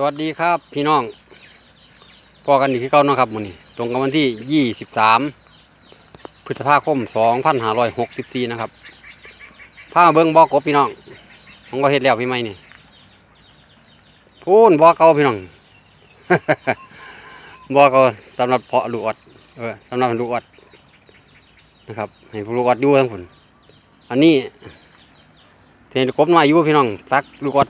สวัสดีครับพี่น้องพอกันอีกที่เก้านะครับมื้อนี้ตรงกับวันที่ยี่สิบสามพฤษภาคมสองพันห้าร้อยหกสิบสี่นะครับพามาเบิ้งบอกบพี่น้องผมก็เฮ็ดแล้วพี่ไม่นี่พูนบอกเก่าพี่น้องบอกเก่าสำหรับเพาะลูกอดเออสำหรับลูกอดนะครับให้ผู้ลูกอดอยู่ทั้งผลอันนี้เทนกบน้อยอยู่พี่น้องตักลูกอด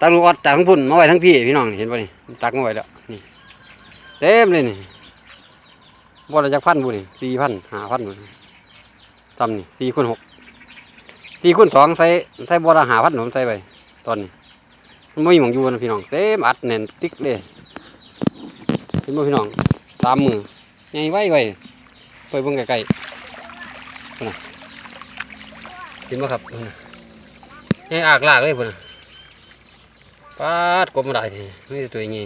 ตักลูกออดจากทั้งพุ่นมาไว้ทั้งพี่พี่น้องเห็นป่ะนี่ตักมาไว้แล้วนี่เต็มเลยนี่บ่ละจักพันบุนี่สี่พันห้าพันบุนี่ทำนี่สี่คูณหกสี่คูณสองใส่ใส่บ่ละห้าพันผมใส่ไปตอนนี้มันไม่มีหมองอยู่นะพี่น้องเต็มอัดแน่นติ๊กเลยเห็นบ่พี่น้องตามมือไงไว้ไว้ไปเบิ่งไกลๆนน่ะเห็นบ่ครับพุ่นน่ะไงอากลากเลยพุ่นนะ ปาดกบมาได้ทีนี่ตัวนี้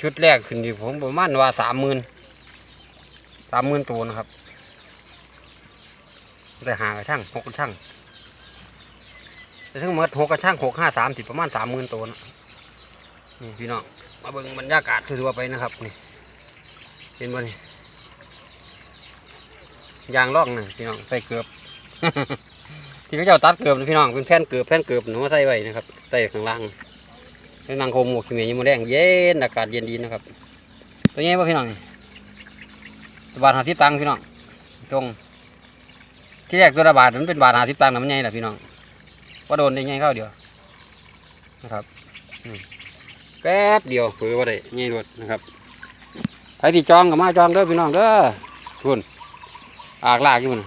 ชุดแรกขึ้นที่ผมประมาณว่าสามหมื่นสามหมื่นตัวนะครับแต่หากระช่างหกกระช่างแต่ทั้งหมดหกกระช่างหกห้าสามสิประมาณสามหมื่นตัวนะนี่พี่น้องมาเบิ่งบรรยากาศทั่วไปนะครับนี่เห็นบ่นี่ยางลองนะพี่น้องใส่เกือบ ที่เขาเจ้าตัดเกือบพี่น้องเป็นแผ่นเกือบแผ่นเกือบหนูมาใส่ไว้นะครับใส่ข้างล่างเป็นนางโคมหมวกขี้เหมียยมแรงเย็นอากาศเย็นดีนะครับ ตัวนี้ป่ะพี่น้องตัวบาทหาสิบตังค์พี่น้องตรงที่แรกตัวละบาทมันเป็นบาทหาสิบตังค์นะมันใหญ่แหละพี่น้องว่าโดนได้ไงเข้าเดียวนะครับแป๊บเดียวเผือว่าได้ไงรวดนะครับใครที่จองก็มาจองเด้อพี่น้องเด้อทุนอากลากอยู่น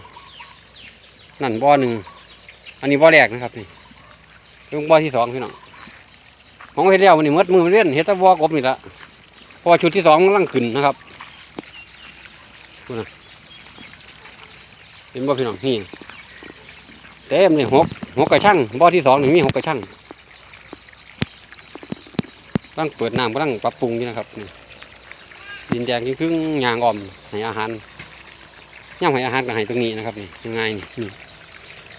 นั่นบ่อหนึ่ง อันนี้บ่อแรกนะครับนี่ลงบ่อที่สองพี่น้องของเฮ็ดแล้วมันนี่หมดมือมันเล่นเฮ็ดตะบ่อกบนี่ละเพอชุดที่สองมันลังขึ้นนะครับดูนะเห็นบ่พี่น้องนี่เต็มเลยหกหกกระชั่งบ่อที่สองนี่มีหกกระชั่งกำลังเปิดน้ำกำลังปรับปรุงอยู่นะครับนี่ดินแดงครึ่งๆยางอ่อมให้อาหารย่ำให้อาหารก็ให้ตรงนี้นะครับนี่ยังไงนี่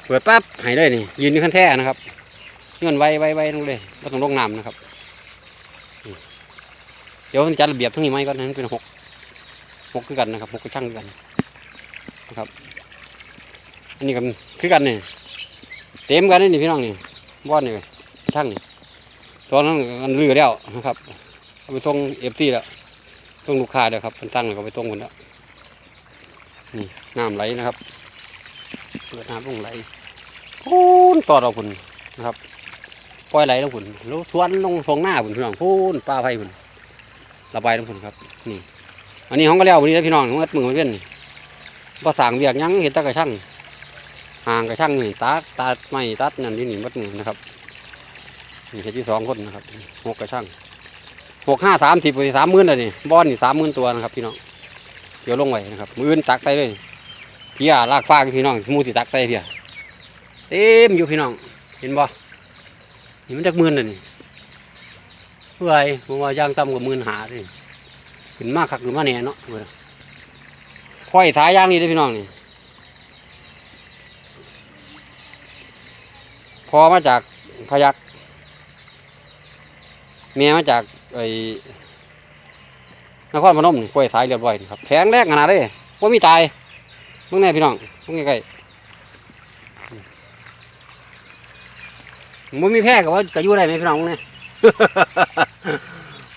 เปิดปั๊บให้เลยนี่ยืนอยู่ขั้นแท่นะครับเงื่อนไว้ไว้ไว้ลงเลยก็ต้องลงน้ำนะครับ เดี๋ยวมันจัดระเบียบตรงนี้ไหมก่อนนั้นเป็นหกหกคือกันนะครับหกก็ช่างกันนะครับ อันนี้ก็คือกันนี่เต็มกันนี่พี่น้องนี่บ้านนี่ช่างนี่ตอนนั้นมันลือแล้วนะครับเอาไปส่งเอฟซีแล้วส่งลูกค้าเดี๋ยครับมันตั้งแล้วก็ไปส่งคนแล้วนี่น้ำไหลนะครับ เปิดน้ำลงไหลพูนต่อเราพุ่นนะครับปล่อยไหลลงพุ่นแล้วทวนลงทรงหน้าพุ่นพี่น้องพูนปลาไผ่พุ่นระบายลงพุ่นครับ นี่ อันนี้ห้องก็แล้ววันนี้นะพี่น้องมัดมือมันเป็นนี่ภาษางเวียกยังเห็นตะกระช่างห่างกระช่างนี่ตัดตัดไม้ตัดนั่นที่นี่มัดมือนะครับนี่เห็ดที่สองคนนะครับหกกระช่างหกห้าสามสิบไปสามหมื่นเลยนี่บอนนี่สามหมื่นตัวนะครับพี่น้องเดี๋ยวลงไว้นะครับมืออื่นตักใส่เลย พี่อาลากฟ้าพี่น้องมูสิตักใส่พี่อาเต็มอยู่พี่น้อง เห็นบ่นี่มันจักมื่นเลยนี่เพื่อไอ้ผมว่าย่างต่ำกว่ามื่นหาเลยขึ้นมากคักขึ้นมาแน่เนาะเว้ยค่อยสายย่างนี่เด้พี่น้องนี่พอมาจากพยักเมียมาจากไอ้นครพนมนี่กล้วยสายเรียบร้อยครับแข็งแรงขนาดเลยว่ามีตาย มึงแน่พี่น้องมึงใกล้ๆมึงมีแพ้กับว่าจะอยู่ได้ไหมพี่น้องเนี่ย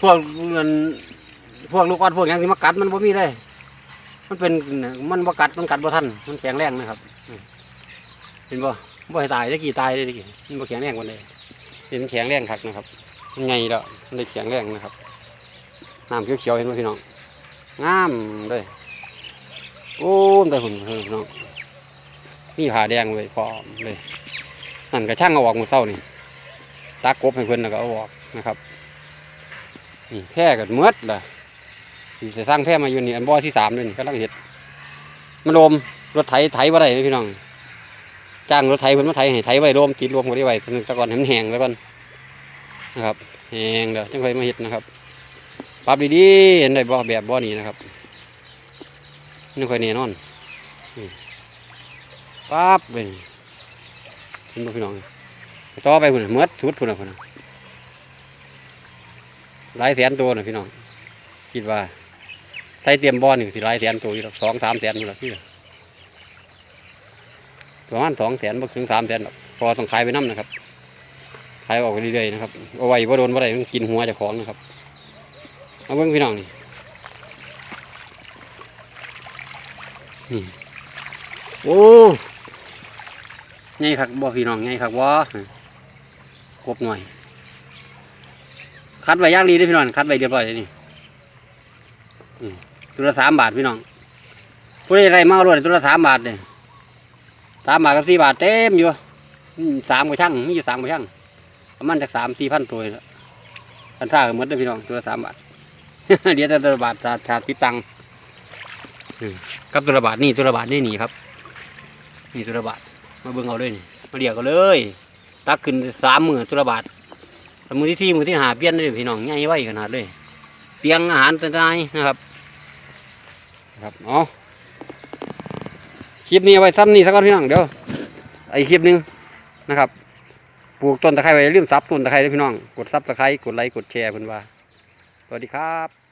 พวกเงินพวกลูกออดพวกหยังที่มากัดมันบ่มีเลยมันเป็นมันบ่กัดมันกัดบ่ทันมันแข็งแรงนะครับเห็นบ่บ่ให้ตายตะกี้ตายเลยตะกี้มันบ่แข็งแรงกว่าเลยเห็นแข็งแรงคักนะครับไงแล้วมันเลยแข็งแรงนะครับน้ำเขียวๆเห็นไหมพี่น้องงามเลย โอ้มได้หุ่นเลยพี่น้องมีผ่าแดงเลยพร้อมเลยนั่นกระช่างเอาออกหมดเท่านี่ตากบให้เพิ่อนแล้วก็เอาออกนะครับนี่แพร่กันเมืดเลยที่จะสร้างแพร่มาอยู่นี่อันบ่อที่สามเลยนี่กำลังเห็ดมันลมรถไถไถบ่าได้เลยพี่น้องจ้างรถไถเพิ่นมาไถให้ไถไว้ลมติดลมก็ได้ไว้ซะก่อนให้มันแห้งซะก่อนนะครับแห้งเด้อจังค่อยมาเห็ดนะครับปรับดีๆเห็นได้บ่อแบบบ่อนี้นะครับ นี่ค่อยแน่นอนปั๊บไปเห็นบ่พี่น้องต่อไปพุ่นเมื่อสุดพุ่นะพุ่นหลายแสนตัวนะพี่น้องคิดว่าไทยเตรียมบอลหนึ่งสิหลายแสนตัวอยู่สองสามแสนนู่แหละพี่ประมาณสองแสนบ่ถึงสามแสนพอต้องขายไปน้ำนะครับขายออกไปเรื่อยๆนะครับเอาไว้ว่าโดนว่าไรกินหัวจะของนะครับเอาเบิ่งพี่น้องนี่ นี่โอ้ไงครับบ่พี่น้องไงครับบ่กบหน่อย คัดไว้ย่างดีด้วยพี่น้องคัดไว้เรียบร้อยเลยนี่ตัวละสามบาทพี่น้องผู้ใดไรเมาด้วยตัวละสามบาทเนี่ยสามบาทกับสี่บาทเต็มอยู่สามกว่าช่างมีอยู่สามกว่าช่างประมาณจากสามสี่พันตัวแล้วอันซ่าก็หมดเลยพี่น้องตัวละสามบาทเดี๋ยวแต่ตัวละบาทชาชาติตังค์ กับตัวละบาทนี่ตัวละบาทนี่นี่ครับ นี่ตัวละบาทมาเบิ่งเอาเลยนี่มาเรียกเอาเลย ตักขึ้นสามหมื่นตัวละบาทแต่มือที่ที่มือที่หาเปลี่ยนเลยพี่น้องง่ายไว้ขนาดเลยเตียงอาหารต่างๆนะครับ ครับเอาคลิปนี้ไว้ซ้ำนี่สักก่อนพี่น้องเดี๋ยวไอคลิปนึงนะครับปลูกต้นตะไคร้ไว้อย่าลืมซับต้นตะไคร้ด้วยพี่น้อง กดซับตะไคร้กดไลค์กดแชร์เพิ่นว่า สวัสดีครับ